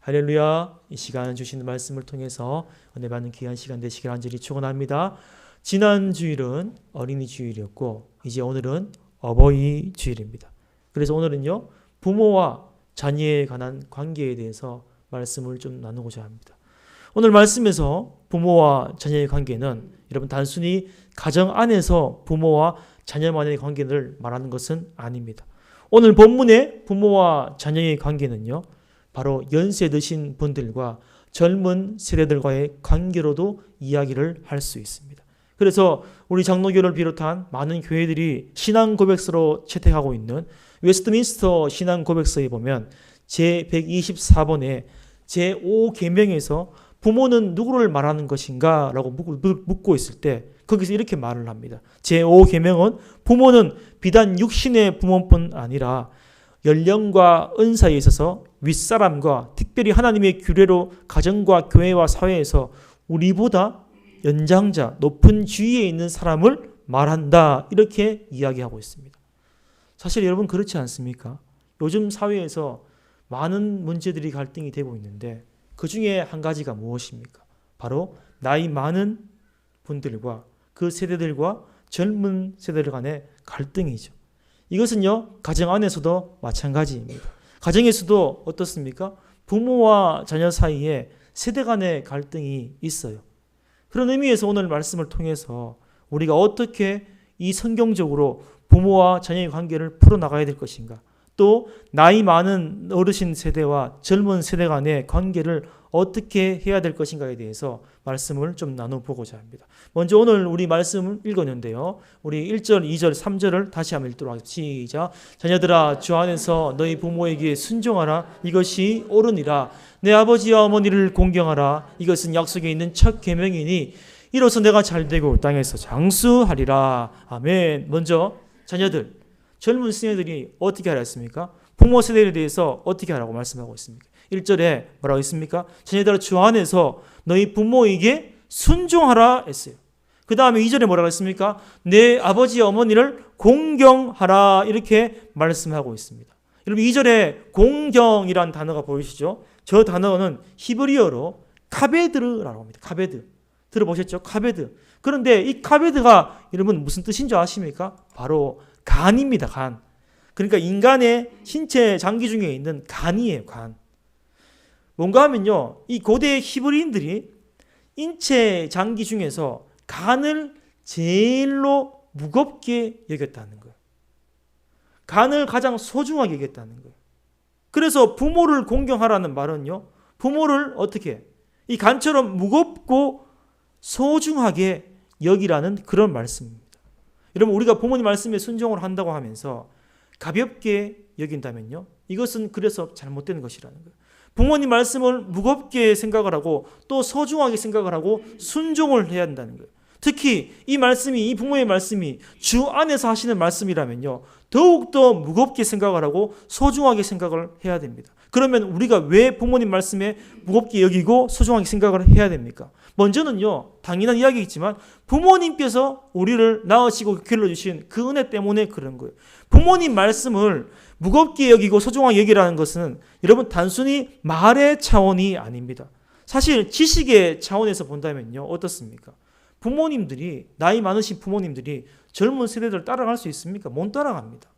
할렐루야. 이 시간 주시는 말씀을 통해서 은혜 받는 귀한 시간 되시길 간절히 축원합니다. 지난 주일은 어린이 주일이었고 이제 오늘은 어버이 주일입니다. 그래서 오늘은요. 부모와 자녀에 관한 관계에 대해서 말씀을 좀 나누고자 합니다. 오늘 말씀에서 부모와 자녀의 관계는 여러분 단순히 가정 안에서 부모와 자녀만의 관계를 말하는 것은 아닙니다. 오늘 본문의 부모와 자녀의 관계는요. 바로 연세 드신 분들과 젊은 세대들과의 관계로도 이야기를 할 수 있습니다. 그래서 우리 장로교를 비롯한 많은 교회들이 신앙 고백서로 채택하고 있는 웨스트민스터 신앙 고백서에 보면 제 124번에 제 5계명에서 부모는 누구를 말하는 것인가 라고 묻고 있을 때 거기서 이렇게 말을 합니다. 제 5계명은 부모는 비단 육신의 부모뿐 아니라 연령과 은사에 있어서 윗사람과 특별히 하나님의 규례로 가정과 교회와 사회에서 우리보다 연장자, 높은 지위에 있는 사람을 말한다. 이렇게 이야기하고 있습니다. 사실 여러분 그렇지 않습니까? 요즘 사회에서 많은 문제들이 갈등이 되고 있는데 그 중에 한 가지가 무엇입니까? 바로 나이 많은 분들과 그 세대들과 젊은 세대들 간의 갈등이죠. 이것은요, 가정 안에서도 마찬가지입니다. 가정에서도 어떻습니까? 부모와 자녀 사이에 세대 간의 갈등이 있어요. 그런 의미에서 오늘 말씀을 통해서 우리가 어떻게 이 성경적으로 부모와 자녀의 관계를 풀어나가야 될 것인가? 또 나이 많은 어르신 세대와 젊은 세대 간의 관계를 어떻게 해야 될 것인가에 대해서 말씀을 좀 나눠보고자 합니다. 먼저 오늘 우리 말씀을 읽었는데요. 우리 1절, 2절, 3절을 다시 한번 읽도록 하겠습니다. 시작. 자녀들아 주 안에서 너희 부모에게 순종하라. 이것이 옳으니라. 내 아버지와 어머니를 공경하라. 이것은 약속에 있는 첫 계명이니 이로써 내가 잘되고 땅에서 장수하리라. 아멘. 먼저 자녀들, 젊은 세대들이 어떻게 하라 했습니까? 부모 세대에 대해서 어떻게 하라고 말씀하고 있습니까? 1절에 뭐라고 있습니까? 자녀들아 주 안에서 너희 부모에게 순종하라 했어요. 그 다음에 2절에 뭐라고 했습니까? 내 아버지 어머니를 공경하라 이렇게 말씀하고 있습니다. 여러분 2절에 공경이란 단어가 보이시죠? 저 단어는 히브리어로 카베드라고 합니다. 카베드. 들어보셨죠? 카베드. 그런데 이 카베드가 여러분 무슨 뜻인 줄 아십니까? 바로 간입니다. 간. 그러니까 인간의 신체 장기 중에 있는 간이에요. 간. 뭔가 하면요. 이 고대 히브리인들이 인체 장기 중에서 간을 제일로 무겁게 여겼다는 거예요. 간을 가장 소중하게 여겼다는 거예요. 그래서 부모를 공경하라는 말은요. 부모를 어떻게 이 간처럼 무겁고 소중하게 여기라는 그런 말씀입니다. 여러분 우리가 부모님 말씀에 순종을 한다고 하면서 가볍게 여긴다면요. 이것은 그래서 잘못된 것이라는 거예요. 부모님 말씀을 무겁게 생각을 하고 또 소중하게 생각을 하고 순종을 해야 한다는 거예요. 특히 이 말씀이 이 부모의 말씀이 주 안에서 하시는 말씀이라면요. 더욱더 무겁게 생각을 하고 소중하게 생각을 해야 됩니다. 그러면 우리가 왜 부모님 말씀에 무겁게 여기고 소중하게 생각을 해야 됩니까? 먼저는요, 당연한 이야기겠지만 부모님께서 우리를 낳으시고 길러주신 그 은혜 때문에 그런 거예요. 부모님 말씀을 무겁게 여기고 소중하게 여기라는 것은 여러분 단순히 말의 차원이 아닙니다. 사실 지식의 차원에서 본다면요, 어떻습니까? 부모님들이, 나이 많으신 부모님들이 젊은 세대들 따라갈 수 있습니까? 못 따라갑니다.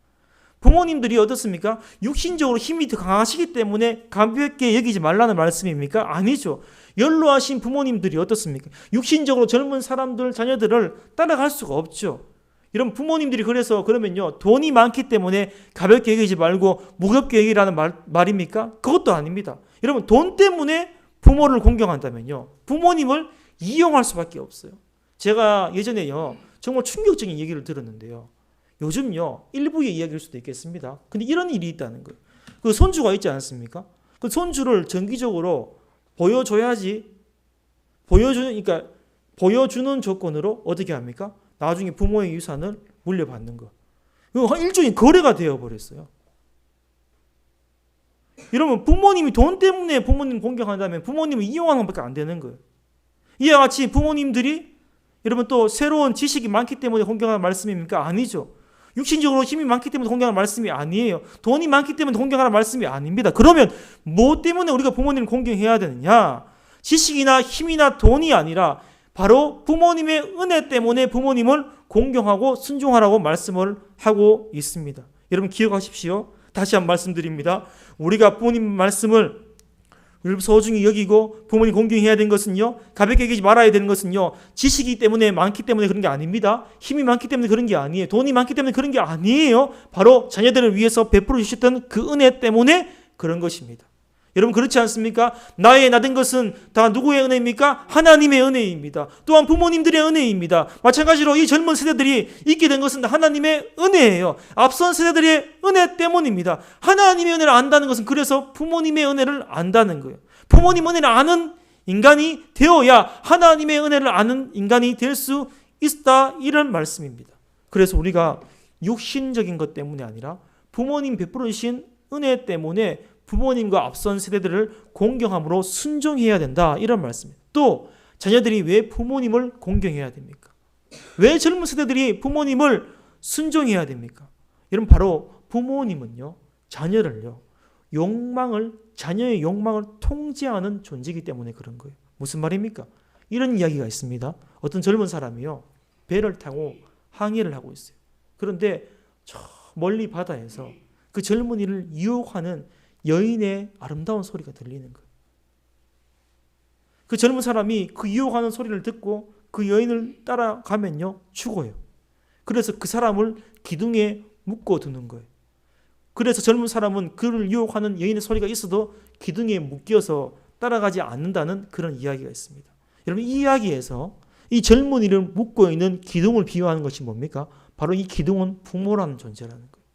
부모님들이 어떻습니까? 육신적으로 힘이 더 강하시기 때문에 가볍게 여기지 말라는 말씀입니까? 아니죠. 연로하신 부모님들이 어떻습니까? 육신적으로 젊은 사람들, 자녀들을 따라갈 수가 없죠. 이런 부모님들이 그래서 그러면요, 돈이 많기 때문에 가볍게 여기지 말고 무겁게 여기라는 말, 말입니까? 그것도 아닙니다. 여러분, 돈 때문에 부모를 공경한다면요, 부모님을 이용할 수밖에 없어요. 제가 예전에요, 정말 충격적인 얘기를 들었는데요. 요즘요, 일부의 이야기일 수도 있겠습니다. 근데 이런 일이 있다는 거예요. 그 손주가 있지 않습니까? 그 손주를 정기적으로 보여줘야지, 보여주는, 그러니까 보여주는 조건으로 어떻게 합니까? 나중에 부모의 유산을 물려받는 거. 이거 한 일종의 거래가 되어 버렸어요. 여러분, 부모님이 돈 때문에 부모님 공격한다면 부모님을 이용하는 것밖에 안 되는 거예요. 이와 같이 부모님들이 여러분 또 새로운 지식이 많기 때문에 공경하는 말씀입니까? 아니죠. 육신적으로 힘이 많기 때문에 공경하는 말씀이 아니에요. 돈이 많기 때문에 공경하는 말씀이 아닙니다. 그러면 뭐 때문에 우리가 부모님을 공경해야 되느냐? 지식이나 힘이나 돈이 아니라 바로 부모님의 은혜 때문에 부모님을 공경하고 순종하라고 말씀을 하고 있습니다. 여러분 기억하십시오. 다시 한번 말씀드립니다. 우리가 부모님 말씀을 소중히 여기고 부모님 공경해야 되는 것은요. 가볍게 여기지 말아야 되는 것은요. 지식이 때문에 많기 때문에 그런 게 아닙니다. 힘이 많기 때문에 그런 게 아니에요. 돈이 많기 때문에 그런 게 아니에요. 바로 자녀들을 위해서 베풀어 주셨던 그 은혜 때문에 그런 것입니다. 여러분 그렇지 않습니까? 나의 나된 것은 다 누구의 은혜입니까? 하나님의 은혜입니다. 또한 부모님들의 은혜입니다. 마찬가지로 이 젊은 세대들이 있게 된 것은 하나님의 은혜예요. 앞선 세대들의 은혜 때문입니다. 하나님의 은혜를 안다는 것은 그래서 부모님의 은혜를 안다는 거예요. 부모님 은혜를 아는 인간이 되어야 하나님의 은혜를 아는 인간이 될 수 있다 이런 말씀입니다. 그래서 우리가 육신적인 것 때문이 아니라 부모님 베풀어 주신 은혜 때문에 부모님과 앞선 세대들을 공경함으로 순종해야 된다. 이런 말씀입니다. 또 자녀들이 왜 부모님을 공경해야 됩니까? 왜 젊은 세대들이 부모님을 순종해야 됩니까? 여러분 바로 부모님은요. 자녀를요. 욕망을 자녀의 욕망을 통제하는 존재이기 때문에 그런 거예요. 무슨 말입니까? 이런 이야기가 있습니다. 어떤 젊은 사람이요. 배를 타고 항해를 하고 있어요. 그런데 저 멀리 바다에서 그 젊은이를 유혹하는 여인의 아름다운 소리가 들리는 거예요. 그 젊은 사람이 그 유혹하는 소리를 듣고 그 여인을 따라가면요 죽어요. 그래서 그 사람을 기둥에 묶어 두는 거예요. 그래서 젊은 사람은 그를 유혹하는 여인의 소리가 있어도 기둥에 묶여서 따라가지 않는다는 그런 이야기가 있습니다. 여러분 이 이야기에서 이 젊은이를 묶고 있는 기둥을 비유하는 것이 뭡니까? 바로 이 기둥은 부모라는 존재라는 거예요.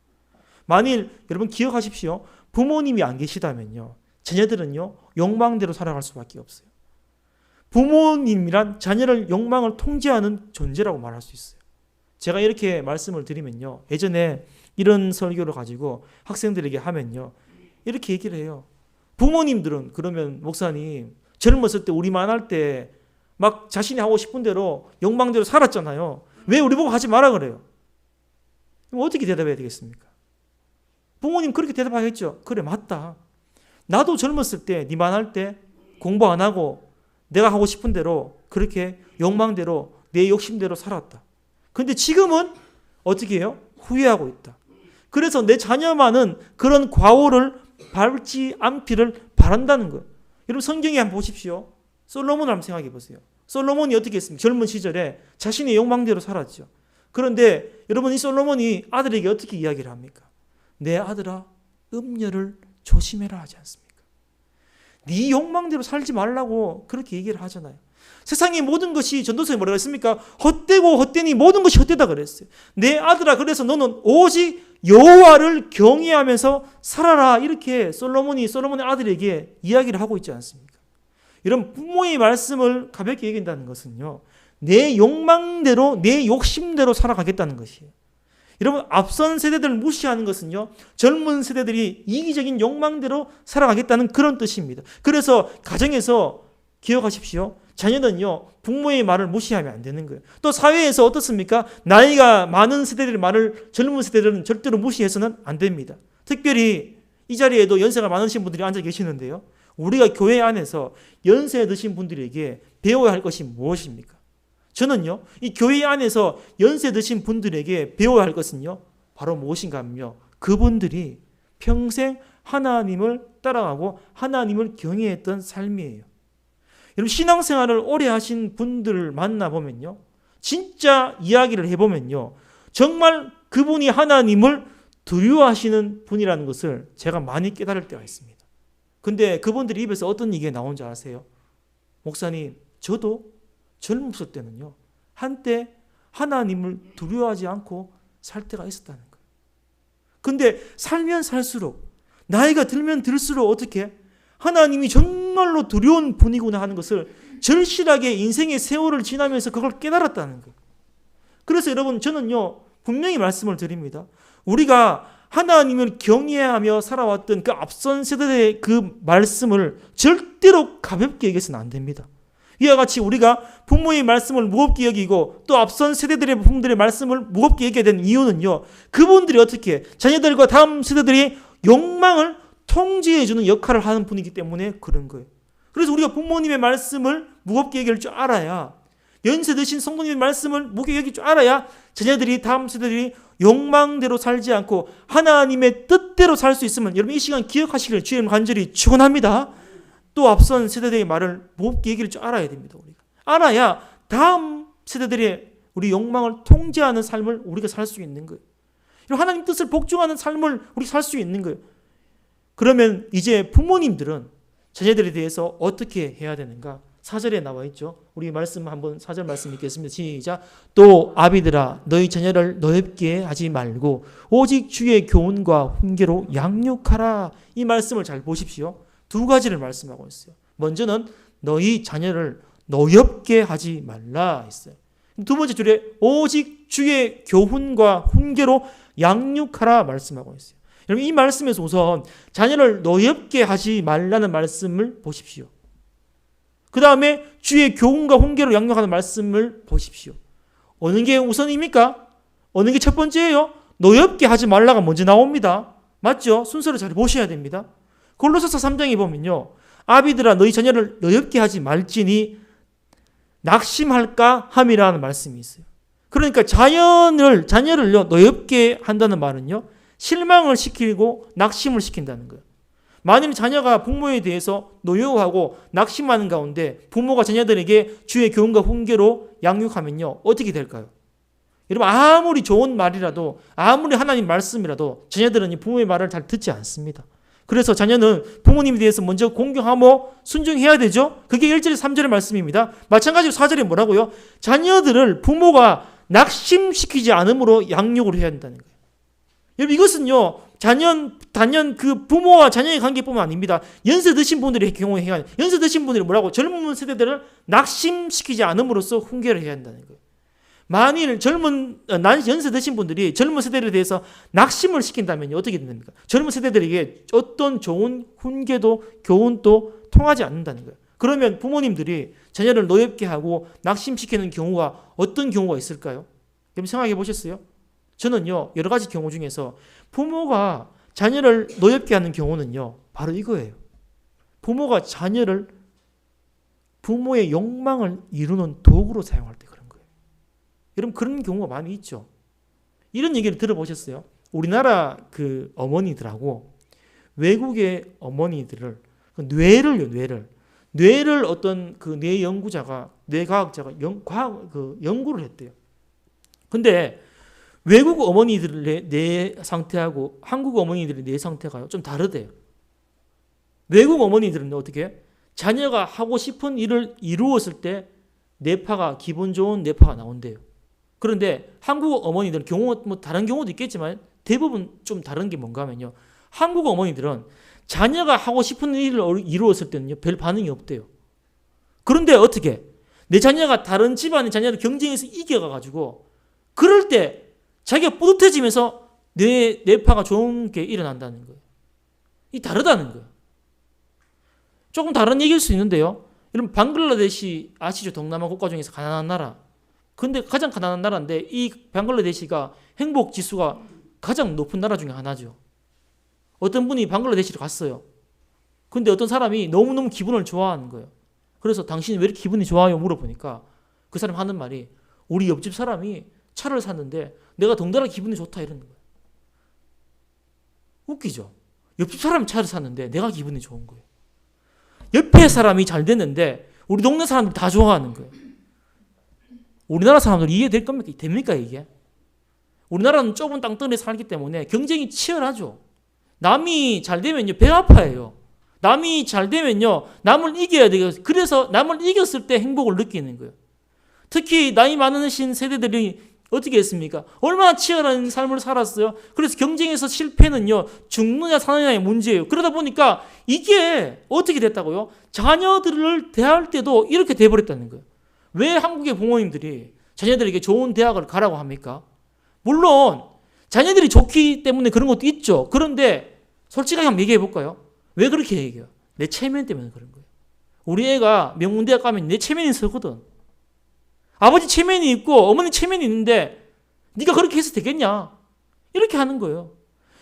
만일 여러분 기억하십시오. 부모님이 안 계시다면요. 자녀들은요. 욕망대로 살아갈 수밖에 없어요. 부모님이란 자녀를 욕망을 통제하는 존재라고 말할 수 있어요. 제가 이렇게 말씀을 드리면요. 예전에 이런 설교를 가지고 학생들에게 하면요. 이렇게 얘기를 해요. 부모님들은 그러면 목사님 젊었을 때 우리만 할 때 막 자신이 하고 싶은 대로 욕망대로 살았잖아요. 왜 우리 보고 하지 마라 그래요? 어떻게 대답해야 되겠습니까? 부모님 그렇게 대답하겠죠. 그래 맞다. 나도 젊었을 때 니만 할 때 공부 안 하고 내가 하고 싶은 대로 그렇게 욕망대로 내 욕심대로 살았다. 근데 지금은 어떻게 해요? 후회하고 있다. 그래서 내 자녀만은 그런 과오를 밟지 않기를 바란다는 거예요. 여러분 성경에 한번 보십시오. 솔로몬을 한번 생각해 보세요. 솔로몬이 어떻게 했습니까? 젊은 시절에 자신의 욕망대로 살았죠. 그런데 여러분 이 솔로몬이 아들에게 어떻게 이야기를 합니까? 내 아들아 음녀를 조심해라 하지 않습니까? 네 욕망대로 살지 말라고 그렇게 얘기를 하잖아요. 세상의 모든 것이 전도서에 뭐라고 했습니까? 헛되고 헛되니 모든 것이 헛되다 그랬어요. 내 아들아 그래서 너는 오직 여호와를 경외하면서 살아라 이렇게 솔로몬이 솔로몬의 아들에게 이야기를 하고 있지 않습니까? 이런 부모의 말씀을 가볍게 얘기한다는 것은요. 내 욕망대로 내 욕심대로 살아가겠다는 것이에요. 여러분 앞선 세대들을 무시하는 것은요. 젊은 세대들이 이기적인 욕망대로 살아가겠다는 그런 뜻입니다. 그래서 가정에서 기억하십시오. 자녀는요. 부모의 말을 무시하면 안 되는 거예요. 또 사회에서 어떻습니까? 나이가 많은 세대들의 말을 젊은 세대들은 절대로 무시해서는 안 됩니다. 특별히 이 자리에도 연세가 많으신 분들이 앉아 계시는데요. 우리가 교회 안에서 연세 드신 분들에게 배워야 할 것이 무엇입니까? 저는요, 이 교회 안에서 연세 드신 분들에게 배워야 할 것은요, 바로 무엇인가 하면요, 그분들이 평생 하나님을 따라가고 하나님을 경외했던 삶이에요. 여러분, 신앙생활을 오래 하신 분들을 만나보면요, 진짜 이야기를 해보면요, 정말 그분이 하나님을 두려워하시는 분이라는 것을 제가 많이 깨달을 때가 있습니다. 근데 그분들 입에서 어떤 얘기가 나온 줄 아세요? 목사님, 저도 젊었을 때는요. 한때 하나님을 두려워하지 않고 살 때가 있었다는 거예요. 근데 살면 살수록 나이가 들면 들수록 어떻게 하나님이 정말로 두려운 분이구나 하는 것을 절실하게 인생의 세월을 지나면서 그걸 깨달았다는 거예요. 그래서 여러분 저는요 분명히 말씀을 드립니다. 우리가 하나님을 경외하며 살아왔던 그 앞선 세대의 그 말씀을 절대로 가볍게 얘기해서는 안 됩니다. 이와 같이 우리가 부모의 말씀을 무겁게 여기고 또 앞선 세대들의 부모들의 말씀을 무겁게 여기게 된 이유는요. 그분들이 어떻게 자녀들과 다음 세대들이 욕망을 통제해주는 역할을 하는 분이기 때문에 그런 거예요. 그래서 우리가 부모님의 말씀을 무겁게 여길 줄 알아야 연세 드신 성도님의 말씀을 무겁게 여길 줄 알아야 자녀들이 다음 세대들이 욕망대로 살지 않고 하나님의 뜻대로 살 수 있으면 여러분 이 시간 기억하시기를 주님 간절히 축원합니다. 또 앞선 세대들의 말을 무겁게 얘기를 줄 알아야 됩니다. 우리가 알아야 다음 세대들의 우리 욕망을 통제하는 삶을 우리가 살 수 있는 거예요. 하나님 뜻을 복종하는 삶을 우리 살 수 있는 거예요. 그러면 이제 부모님들은 자녀들에 대해서 어떻게 해야 되는가? 사절에 나와 있죠. 우리 말씀 한번 사절 말씀 읽겠습니다. 시작. 또 아비들아 너희 자녀를 노엽게 하지 말고 오직 주의 교훈과 훈계로 양육하라. 이 말씀을 잘 보십시오. 두 가지를 말씀하고 있어요. 먼저는 너희 자녀를 노엽게 하지 말라 했어요. 두 번째 줄에 오직 주의 교훈과 훈계로 양육하라 말씀하고 있어요. 여러분 이 말씀에서 우선 자녀를 노엽게 하지 말라는 말씀을 보십시오. 그 다음에 주의 교훈과 훈계로 양육하는 말씀을 보십시오. 어느 게 우선입니까? 어느 게 첫 번째예요? 노엽게 하지 말라가 먼저 나옵니다. 맞죠? 순서를 잘 보셔야 됩니다. 골로새서 3장에 보면요. 아비들아 너희 자녀를 노엽게 하지 말지니 낙심할까 함이라는 말씀이 있어요. 그러니까 자연을 자녀를요 노엽게 한다는 말은요 실망을 시키고 낙심을 시킨다는 거예요. 만일 자녀가 부모에 대해서 노여워하고 낙심하는 가운데 부모가 자녀들에게 주의 교훈과 훈계로 양육하면요 어떻게 될까요? 여러분 아무리 좋은 말이라도 아무리 하나님 말씀이라도 자녀들은 이 부모의 말을 잘 듣지 않습니다. 그래서 자녀는 부모님에 대해서 먼저 공경하고 순종해야 되죠. 그게 1절에 3절의 말씀입니다. 마찬가지로 4절에 뭐라고요? 자녀들을 부모가 낙심시키지 않음으로 양육을 해야 한다는 거예요. 여러분 이것은요. 자년 단연 그 부모와 자녀의 관계뿐만 아닙니다. 연세 드신 분들의 경우에 해야. 연세 드신 분들이 뭐라고 젊은 세대들을 낙심시키지 않음으로써 훈계를 해야 한다는 거예요. 만일 젊은 어, 난 연세 드신 분들이 젊은 세대에 대해서 낙심을 시킨다면 어떻게 됩니까? 젊은 세대들에게 어떤 좋은 훈계도 교훈도 통하지 않는다는 거예요. 그러면 부모님들이 자녀를 노엽게 하고 낙심시키는 경우가 어떤 경우가 있을까요? 여러분 생각해 보셨어요? 저는요 여러 가지 경우 중에서 부모가 자녀를 노엽게 하는 경우는요 바로 이거예요. 부모가 자녀를 부모의 욕망을 이루는 도구로 사용할 때. 여러분 그런 경우가 많이 있죠. 이런 얘기를 들어보셨어요? 우리나라 그 어머니들하고 외국의 어머니들을 그 뇌를요 뇌를 뇌를 어떤 그 뇌 연구자가 뇌과학자가 연, 과학 그 연구를 했대요. 근데 외국 어머니들의 뇌 상태하고 한국 어머니들의 뇌 상태가요 좀 다르대요. 외국 어머니들은 어떻게 자녀가 하고 싶은 일을 이루었을 때 뇌파가 기분 좋은 뇌파가 나온대요. 그런데 한국 어머니들은 경우 뭐 다른 경우도 있겠지만 대부분 좀 다른 게 뭔가 하면요. 한국 어머니들은 자녀가 하고 싶은 일을 이루었을 때는요 별 반응이 없대요. 그런데 어떻게 내 자녀가 다른 집안의 자녀를 경쟁에서 이겨가 가지고 그럴 때 자기가 뿌듯해지면서 뇌 뇌파가 좋은 게 일어난다는 거예요. 이 다르다는 거예요. 조금 다른 얘기일 수 있는데요. 여러분 방글라데시 아시죠? 동남아 국가 중에서 가난한 나라. 근데 가장 가난한 나라인데 이 방글라데시가 행복 지수가 가장 높은 나라 중에 하나죠. 어떤 분이 방글라데시를 갔어요. 근데 어떤 사람이 너무너무 기분을 좋아하는 거예요. 그래서 당신이 왜 이렇게 기분이 좋아요? 물어보니까 그 사람 하는 말이 우리 옆집 사람이 차를 샀는데 내가 덩달아 기분이 좋다 이러는 거예요. 웃기죠? 옆집 사람이 차를 샀는데 내가 기분이 좋은 거예요. 옆에 사람이 잘 됐는데 우리 동네 사람들 다 좋아하는 거예요. 우리나라 사람들 이해될 겁니까? 됩니까 이게? 우리나라는 좁은 땅덩어리에 살기 때문에 경쟁이 치열하죠. 남이 잘 되면요 배 아파해요. 남이 잘 되면요 남을 이겨야 돼요. 그래서 남을 이겼을 때 행복을 느끼는 거예요. 특히 나이 많으신 세대들이 어떻게 했습니까? 얼마나 치열한 삶을 살았어요. 그래서 경쟁에서 실패는요 죽느냐 사느냐의 문제예요. 그러다 보니까 이게 어떻게 됐다고요? 자녀들을 대할 때도 이렇게 돼버렸다는 거예요. 왜 한국의 부모님들이 자녀들에게 좋은 대학을 가라고 합니까? 물론 자녀들이 좋기 때문에 그런 것도 있죠. 그런데 솔직하게 한번 얘기해 볼까요? 왜 그렇게 얘기해요? 내 체면 때문에 그런 거예요. 우리 애가 명문대학 가면 내 체면이 서거든. 아버지 체면이 있고 어머니 체면이 있는데 네가 그렇게 해서 되겠냐? 이렇게 하는 거예요.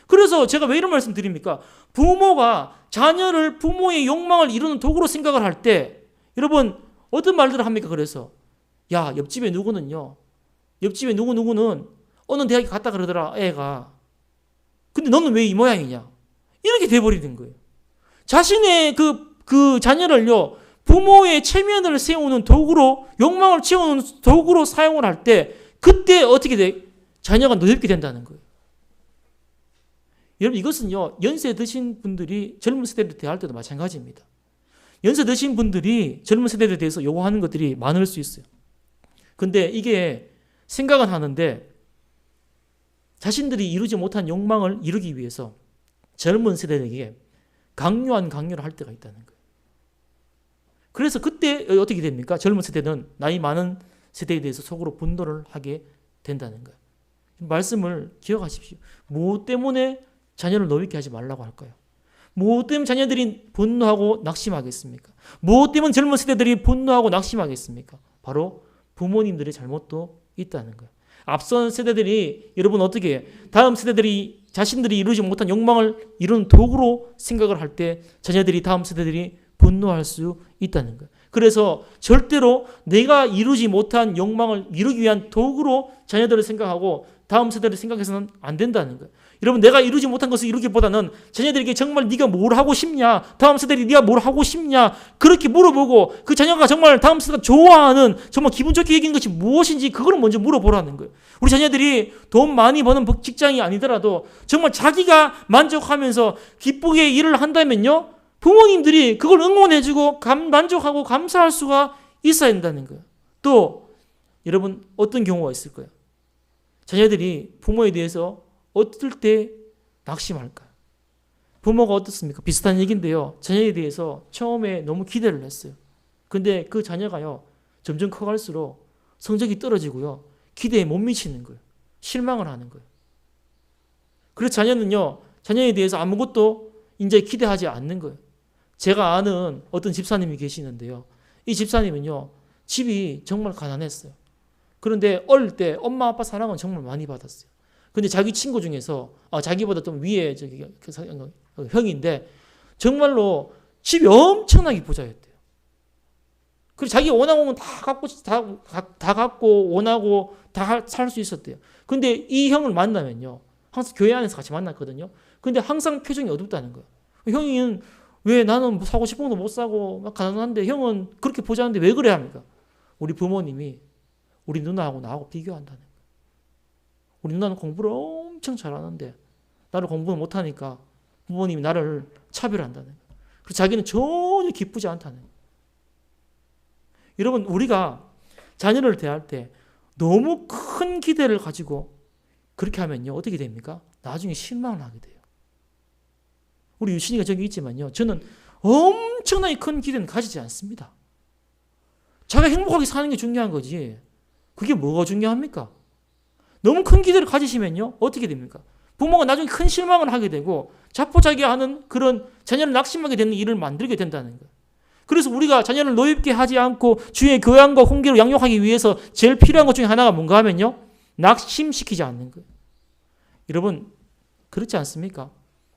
그래서 제가 왜 이런 말씀 드립니까? 부모가 자녀를 부모의 욕망을 이루는 도구로 생각을 할 때 여러분 어떤 말들을 합니까? 그래서 야 옆집에 누구는요. 옆집에 누구 누구는 어느 대학에 갔다 그러더라 애가. 근데 너는 왜 이 모양이냐? 이렇게 돼버리는 거예요. 자신의 그, 그 자녀를요, 부모의 체면을 세우는 도구로, 욕망을 채우는 도구로 사용을 할 때, 그때 어떻게 돼? 자녀가 노엽게 된다는 거예요. 여러분, 이것은요, 연세 드신 분들이 젊은 세대를 대할 때도 마찬가지입니다. 연세 드신 분들이 젊은 세대에 대해서 요구하는 것들이 많을 수 있어요. 근데 이게 생각은 하는데, 자신들이 이루지 못한 욕망을 이루기 위해서 젊은 세대에게 강요한 강요를 할 때가 있다는 거예요. 그래서 그때 어떻게 됩니까? 젊은 세대는 나이 많은 세대에 대해서 속으로 분노를 하게 된다는 거예요. 말씀을 기억하십시오. 무엇 때문에 자녀를 노엽게 하지 말라고 할까요? 무엇 때문에 자녀들이 분노하고 낙심하겠습니까? 무엇 때문에 젊은 세대들이 분노하고 낙심하겠습니까? 바로 부모님들의 잘못도 있다는 거예요. 앞선 세대들이 여러분 어떻게? 다음 세대들이 자신들이 이루지 못한 욕망을 이루는 도구로 생각을 할 때 자녀들이 다음 세대들이 분노할 수 있다는 거예요. 그래서 절대로 내가 이루지 못한 욕망을 이루기 위한 도구로 자녀들을 생각하고 다음 세대를 생각해서는 안 된다는 거예요. 여러분 내가 이루지 못한 것을 이루기보다는 자녀들에게 정말 네가 뭘 하고 싶냐 다음 세대들이 네가 뭘 하고 싶냐 그렇게 물어보고 그 자녀가 정말 다음 세대가 좋아하는 정말 기분 좋게 얘기하는 것이 무엇인지 그거를 먼저 물어보라는 거예요. 우리 자녀들이 돈 많이 버는 직장이 아니더라도 정말 자기가 만족하면서 기쁘게 일을 한다면요 부모님들이 그걸 응원해주고 감, 만족하고 감사할 수가 있어야 된다는 거예요. 또 여러분 어떤 경우가 있을까요? 자녀들이 부모에 대해서 어떨 때 낙심할까요? 부모가 어떻습니까? 비슷한 얘기인데요. 자녀에 대해서 처음에 너무 기대를 했어요. 근데 그 자녀가요, 점점 커갈수록 성적이 떨어지고요, 기대에 못 미치는 거예요. 실망을 하는 거예요. 그래서 자녀는요, 자녀에 대해서 아무것도 이제 기대하지 않는 거예요. 제가 아는 어떤 집사님이 계시는데요. 이 집사님은요, 집이 정말 가난했어요. 그런데 어릴 때 엄마 아빠 사랑은 정말 많이 받았어요. 근데 자기 친구 중에서 아, 자기보다 좀 위에 저기 그 사- 어, 형인데 정말로 집이 엄청나게 부자였대요. 그리고 자기 원하고 건다 갖고 다, 다, 다 갖고 원하고 다 살 수 있었대요. 근데 이 형을 만나면요. 항상 교회 안에서 같이 만났거든요. 근데 항상 표정이 어둡다는 거예요. 형은 왜 나는 뭐 사고 싶은 것도 못 사고 막 가난한데 형은 그렇게 보자는데 왜 그래 합니까? 우리 부모님이 우리 누나하고 나하고 비교한다는 거예요. 우리 누나는 공부를 엄청 잘하는데 나를 공부를 못하니까 부모님이 나를 차별한다는 거예요. 그리고 자기는 전혀 기쁘지 않다는 거예요. 여러분 우리가 자녀를 대할 때 너무 큰 기대를 가지고 그렇게 하면요 어떻게 됩니까? 나중에 실망을 하게 돼요. 우리 유신이가 저기 있지만요 저는 엄청나게 큰 기대는 가지지 않습니다. 자기가 행복하게 사는 게 중요한 거지. 그게 뭐가 중요합니까? 너무 큰 기대를 가지시면요 어떻게 됩니까? 부모가 나중에 큰 실망을 하게 되고 자포자기하는 그런 자녀를 낙심하게 되는 일을 만들게 된다는 거예요. 그래서 우리가 자녀를 노엽게 하지 않고 주의 교양과 홍기로 양육하기 위해서 제일 필요한 것 중에 하나가 뭔가 하면요 낙심시키지 않는 거예요. 여러분 그렇지 않습니까?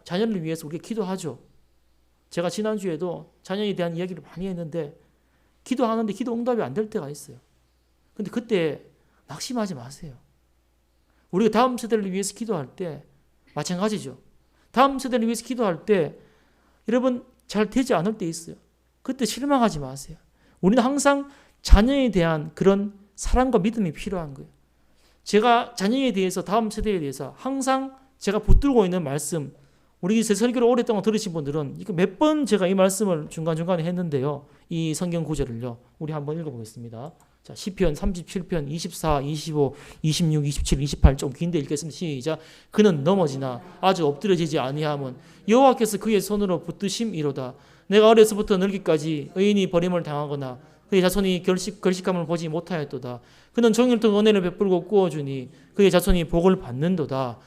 자녀를 위해서 우리가 기도하죠. 제가 지난주에도 자녀에 대한 이야기를 많이 했는데 기도하는데 기도 응답이 안 될 때가 있어요. 근데 그때 낙심하지 마세요. 우리가 다음 세대를 위해서 기도할 때 마찬가지죠. 다음 세대를 위해서 기도할 때 여러분 잘 되지 않을 때 있어요. 그때 실망하지 마세요. 우리는 항상 자녀에 대한 그런 사랑과 믿음이 필요한 거예요. 제가 자녀에 대해서 다음 세대에 대해서 항상 제가 붙들고 있는 말씀 우리 제 설교를 오랫동안 들으신 분들은 이거 몇 번 제가 이 말씀을 중간중간에 했는데요. 이 성경 구절을요. 우리 한번 읽어보겠습니다. 자, 시편 37편 24, 25, 26, 27, 28 좀 긴데 읽겠습니다. 시작. 그는 넘어지나 아주 엎드려지지 아니함은 여호와께서 그의 손으로 붙드심이로다. 내가 어려서부터 늙기까지 의인이 버림을 당하거나 그의 자손이 결식, 결식함을 보지 못하였도다. 그는 종일 동안 은혜를 베풀고 꾸어주니 그의 자손이 복을 받는도다.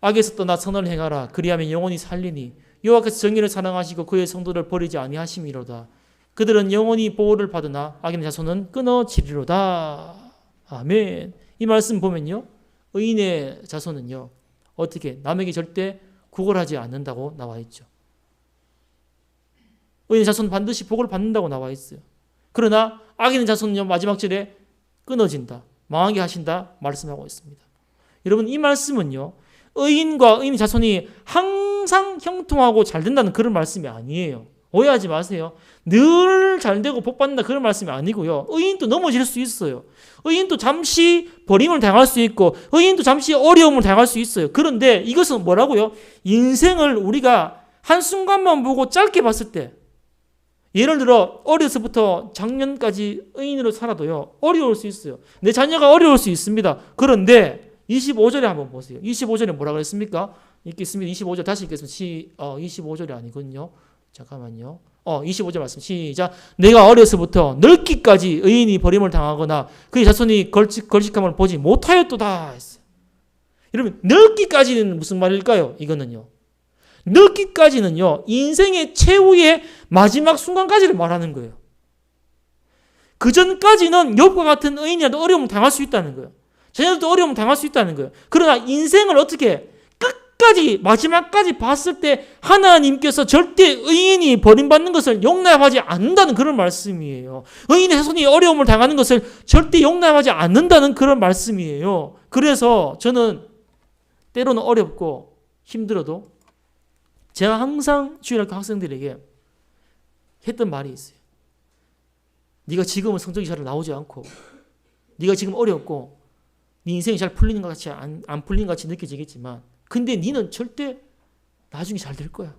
악에서 떠나 선을 행하라. 그리하면 영원히 살리니 여호와께서 정의를 사랑하시고 그의 성도를 버리지 아니하심이로다. 그들은 영원히 보호를 받으나 악인의 자손은 끊어지리로다. 아멘. 이 말씀 보면요. 의인의 자손은요. 어떻게 남에게 절대 구걸하지 않는다고 나와 있죠. 의인의 자손은 반드시 복을 받는다고 나와 있어요. 그러나 악인의 자손은요. 마지막 절에 끊어진다. 망하게 하신다 말씀하고 있습니다. 여러분 이 말씀은요. 의인과 의인의 자손이 항상 형통하고 잘 된다는 그런 말씀이 아니에요. 오해하지 마세요. 늘 잘 되고 복 받는다 그런 말씀이 아니고요. 의인도 넘어질 수 있어요. 의인도 잠시 버림을 당할 수 있고 의인도 잠시 어려움을 당할 수 있어요. 그런데 이것은 뭐라고요? 인생을 우리가 한순간만 보고 짧게 봤을 때 예를 들어 어려서부터 작년까지 의인으로 살아도요. 어려울 수 있어요. 내 자녀가 어려울 수 있습니다. 그런데 25절에 한번 보세요. 25절에 뭐라 그랬습니까? 읽겠습니다. 25절 다시 읽겠습니다. 시, 어, 25절이 아니군요. 잠깐만요. 어, 25절 말씀 시작. 내가 어려서부터 늙기까지 의인이 버림을 당하거나 그의 자손이 걸직, 걸직함을 보지 못하였도다. 여러분, 늙기까지는 무슨 말일까요? 이거는요. 늙기까지는요. 인생의 최후의 마지막 순간까지를 말하는 거예요. 그 전까지는 욥과 같은 의인이라도 어려움을 당할 수 있다는 거예요. 자녀들도 어려움을 당할 수 있다는 거예요. 그러나 인생을 어떻게 끝까지 마지막까지 봤을 때 하나님께서 절대 의인이 버림받는 것을 용납하지 않는다는 그런 말씀이에요. 의인의 자손이 어려움을 당하는 것을 절대 용납하지 않는다는 그런 말씀이에요. 그래서 저는 때로는 어렵고 힘들어도 제가 항상 주일학교 학생들에게 했던 말이 있어요. 네가 지금은 성적이 잘 나오지 않고 네가 지금 어렵고 네 인생이 잘 풀리는 것 같이 안, 안 풀리는 것 같이 느껴지겠지만 근데 니는 절대 나중에 잘 될 거야.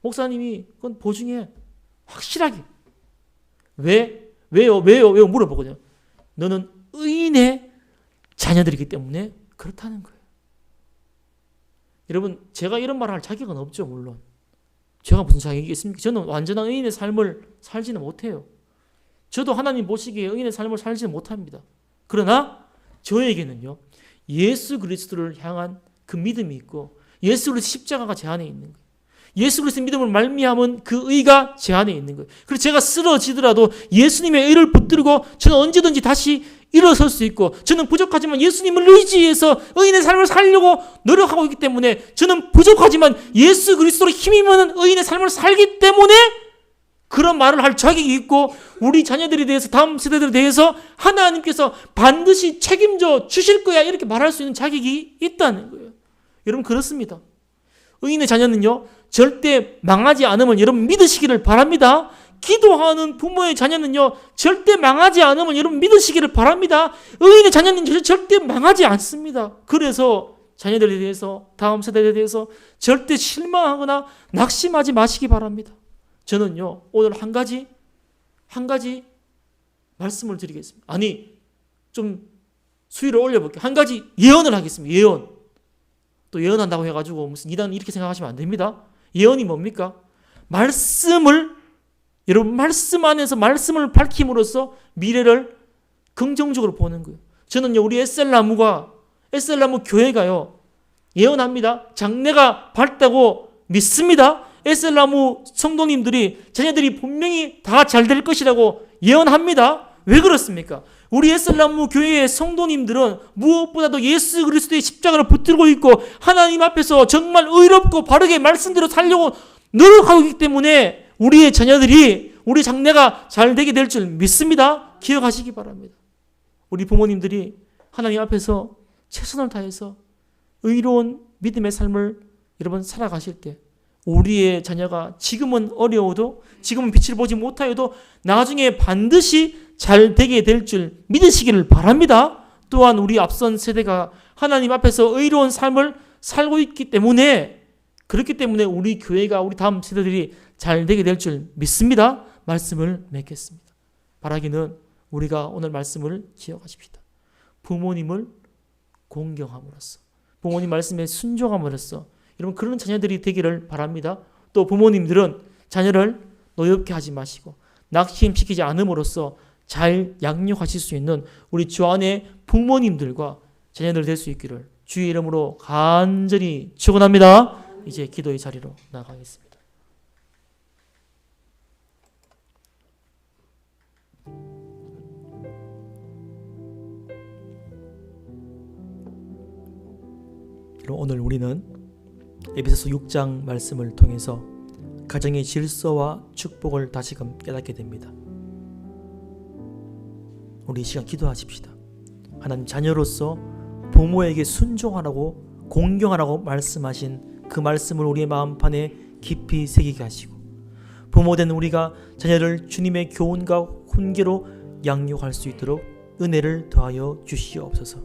목사님이 그건 보증해. 확실하게. 왜? 왜요? 왜요? 왜요? 물어보거든요. 너는 의인의 자녀들이기 때문에 그렇다는 거예요. 여러분, 제가 이런 말을 할 자격은 없죠, 물론. 제가 무슨 자격이 있습니까? 저는 완전한 의인의 삶을 살지는 못해요. 저도 하나님 보시기에 의인의 삶을 살지는 못합니다. 그러나 저에게는요, 예수 그리스도를 향한 그 믿음이 있고 예수 그리스도 십자가가 제 안에 있는 거예요. 예수 그리스도 믿음을 말미암은 그 의가 제 안에 있는 거예요. 그래서 제가 쓰러지더라도 예수님의 의를 붙들고 저는 언제든지 다시 일어설 수 있고 저는 부족하지만 예수님을 의지해서 의인의 삶을 살려고 노력하고 있기 때문에 저는 부족하지만 예수 그리스도로 힘입는 의인의 삶을 살기 때문에 그런 말을 할 자격이 있고 우리 자녀들에 대해서 다음 세대들에 대해서 하나님께서 반드시 책임져 주실 거야 이렇게 말할 수 있는 자격이 있다는 거예요. 여러분 그렇습니다. 의인의 자녀는요 절대 망하지 않으면 여러분 믿으시기를 바랍니다. 기도하는 부모의 자녀는요 절대 망하지 않으면 여러분 믿으시기를 바랍니다. 의인의 자녀는 절대 망하지 않습니다. 그래서 자녀들에 대해서 다음 세대에 대해서 절대 실망하거나 낙심하지 마시기 바랍니다. 저는요 오늘 한 가지 한 가지 말씀을 드리겠습니다. 아니 좀 수위를 올려볼게요. 한 가지 예언을 하겠습니다. 예언. 또 예언한다고 해가지고 무슨 이단 이렇게 생각하시면 안 됩니다. 예언이 뭡니까? 말씀을 여러분 말씀 안에서 말씀을 밝힘으로써 미래를 긍정적으로 보는 거예요. 저는요 우리 에셀나무가 에셀나무 교회가요 예언합니다. 장래가 밝다고 믿습니다. 에셀나무 성도님들이 자녀들이 분명히 다 잘 될 것이라고 예언합니다. 왜 그렇습니까? 우리 에슬람무 교회의 성도님들은 무엇보다도 예수 그리스도의 십자가를 붙들고 있고 하나님 앞에서 정말 의롭고 바르게 말씀대로 살려고 노력하고 있기 때문에 우리의 자녀들이 우리 장래가 잘 되게 될 줄 믿습니다. 기억하시기 바랍니다. 우리 부모님들이 하나님 앞에서 최선을 다해서 의로운 믿음의 삶을 여러분 살아가실 때 우리의 자녀가 지금은 어려워도 지금은 빛을 보지 못하여도 나중에 반드시 잘 되게 될 줄 믿으시기를 바랍니다. 또한 우리 앞선 세대가 하나님 앞에서 의로운 삶을 살고 있기 때문에 그렇기 때문에 우리 교회가 우리 다음 세대들이 잘 되게 될 줄 믿습니다. 말씀을 맺겠습니다. 바라기는 우리가 오늘 말씀을 기억하십시다. 부모님을 공경함으로써 부모님 말씀에 순종함으로써 여러분 그런 자녀들이 되기를 바랍니다. 또 부모님들은 자녀를 노엽게 하지 마시고 낙심시키지 않음으로써 잘 양육하실 수 있는 우리 주 안에 부모님들과 자녀들 될 수 있기를 주의 이름으로 간절히 축원합니다. 이제 기도의 자리로 나가겠습니다. 오늘 우리는 에베소서 6장 말씀을 통해서 가정의 질서와 축복을 다시금 깨닫게 됩니다. 우리 이 시간 기도하십시다. 하나님 자녀로서 부모에게 순종하라고 공경하라고 말씀하신 그 말씀을 우리의 마음판에 깊이 새기게 하시고 부모된 우리가 자녀를 주님의 교훈과 훈계로 양육할 수 있도록 은혜를 더하여 주시옵소서.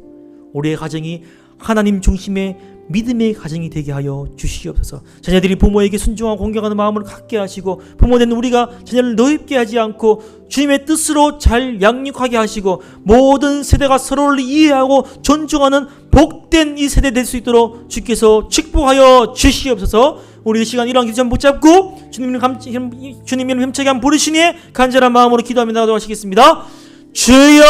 우리의 가정이 하나님 중심의 믿음의 가정이 되게 하여 주시옵소서. 자녀들이 부모에게 순종하고 공경하는 마음을 갖게 하시고 부모된 우리가 자녀를 너입게 하지 않고 주님의 뜻으로 잘 양육하게 하시고 모든 세대가 서로를 이해하고 존중하는 복된 이 세대 될 수 있도록 주께서 축복하여 주시옵소서. 우리 이 시간 이러한 기점 붙잡고 주님 감 힘차게 한 부르시니 간절한 마음으로 기도하며 나가도록 하시겠습니다. 주여